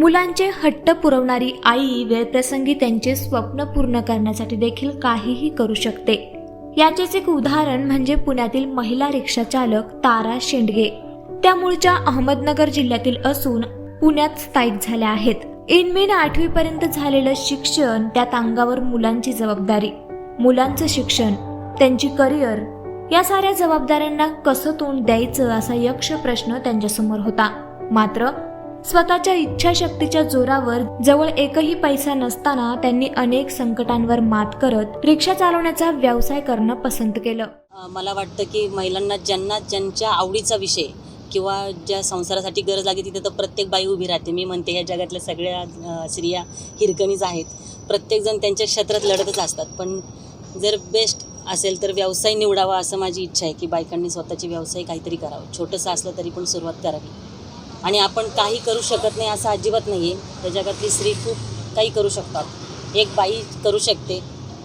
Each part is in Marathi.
मुलांचे हट्ट पुरवणारी आई वेळप्रसंगी त्यांचे स्वप्न पूर्ण करण्यासाठी देखील काहीही करू शकते. याचेच एक उदाहरण म्हणजे पुण्यातील महिला रिक्षा चालक तारा शेंडगे. त्या मूळच्या अहमदनगर जिल्ह्यातील असून पुण्यात स्थायिक झाल्या आहेत. इनमेन आठवी पर्यंत झालेलं शिक्षण त्यात अंगावर मुलांची जबाबदारी मुलांचं शिक्षण त्यांची करिअर या साऱ्या जबाबदाऱ्यांना कसं तोंड द्यायचं असा यक्ष प्रश्न त्यांच्यासमोर होता. मात्र स्वतःच्या इच्छाशक्तीच्या जोरावर जवळ एकही पैसा नसताना त्यांनी अनेक संकटांवर मात करत रिक्षा चालवण्याचा व्यवसाय करणं पसंत केलं. मला वाटतं की महिलांना ज्यांना ज्यांच्या आवडीचा विषय किंवा ज्या संसारासाठी गरज लागते तिथे तर प्रत्येक बाई उभी राहते. मी म्हणते या जगातल्या सगळ्या स्त्रिया हिरकणीच आहेत. प्रत्येकजण त्यांच्या क्षेत्रात लढतच असतात. पण जर बेस्ट असेल तर व्यवसाय निवडावा असं माझी इच्छा आहे की बायकांनी स्वतःचे व्यवसाय काहीतरी करावं. छोटंसं असलं तरी पण सुरुवात करावी. आणि आपण काही करू शकत नाही असं अजिबात नाही आहे त्या जगातली स्त्री खूप काही करू शकतात. एक बाई करू शकते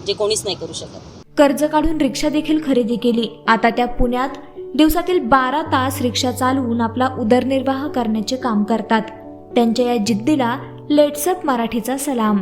जे कोणीच नाही करू शकत. कर्ज काढून रिक्षा देखील खरेदी केली. आता त्या पुण्यात दिवसातील बारा तास रिक्षा चालवून आपला उदरनिर्वाह करण्याचे काम करतात. त्यांच्या या जिद्दीला लेट्सअप मराठीचा सलाम.